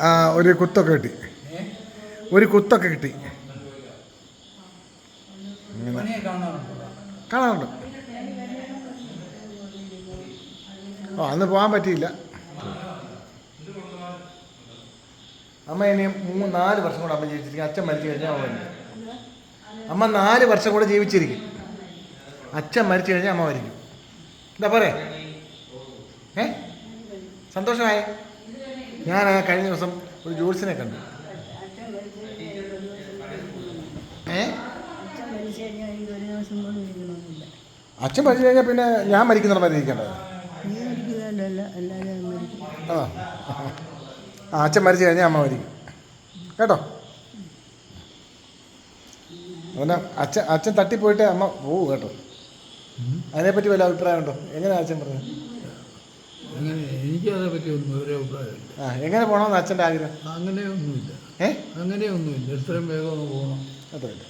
ആ ഒരു കുത്തൊക്കെ കിട്ടി. ഒരു കുത്തൊക്കെ കിട്ടി. കാണാറുണ്ട്? ഓ അന്ന് പോകാൻ പറ്റിയില്ല. അമ്മ ഇനി മൂന്ന് നാല് വർഷം കൂടെ അമ്മ ജീവിച്ചിരിക്കും. അച്ഛൻ മരിച്ചു കഴിഞ്ഞാൽ അമ്മ വരും അമ്മ നാല് വർഷം കൂടെ ജീവിച്ചിരിക്കും. അച്ഛൻ മരിച്ചു കഴിഞ്ഞാൽ അമ്മ വരിക്കും എന്താ പോരെ ഏ? സന്തോഷമായി? ഞാൻ ആ കഴിഞ്ഞ ദിവസം ഒരു ജോത്സ്യനെ കണ്ടു. ഏ? അച്ഛൻ മരിച്ചു കഴിഞ്ഞാൽ ഒരു ദിവസം പോലും ഇരിക്കണമെന്നില്ല അച്ഛൻ മരിച്ചു കഴിഞ്ഞാൽ പിന്നെ ഞാൻ മരിക്കുന്നിടം വരെ ഇരിക്കേണ്ടത്? നീ മരിക്കുന്നതല്ല ആ. ആ അച്ഛൻ മരിച്ചു കഴിഞ്ഞാൽ അമ്മ മരിക്കും. കേട്ടോ? അതുകൊണ്ട് അച്ഛൻ അച്ഛൻ തട്ടിപ്പോയിട്ട് അമ്മ പോവും കേട്ടോ. അതിനെപ്പറ്റി വല്ല അഭിപ്രായമുണ്ടോ? എങ്ങനെയാണ് അച്ഛൻ പറഞ്ഞത്? അങ്ങനെ എനിക്കതേ പറ്റി ഒന്നും ഒരു അഭിപ്രായമില്ല ആ എങ്ങനെ പോകണമെന്ന് അച്ഛന്റെ ആഗ്രഹം? അങ്ങനെയൊന്നുമില്ല ഏ? അങ്ങനെയൊന്നുമില്ല എത്രയും വേഗം ഒന്ന് പോകണം അത്രയില്ല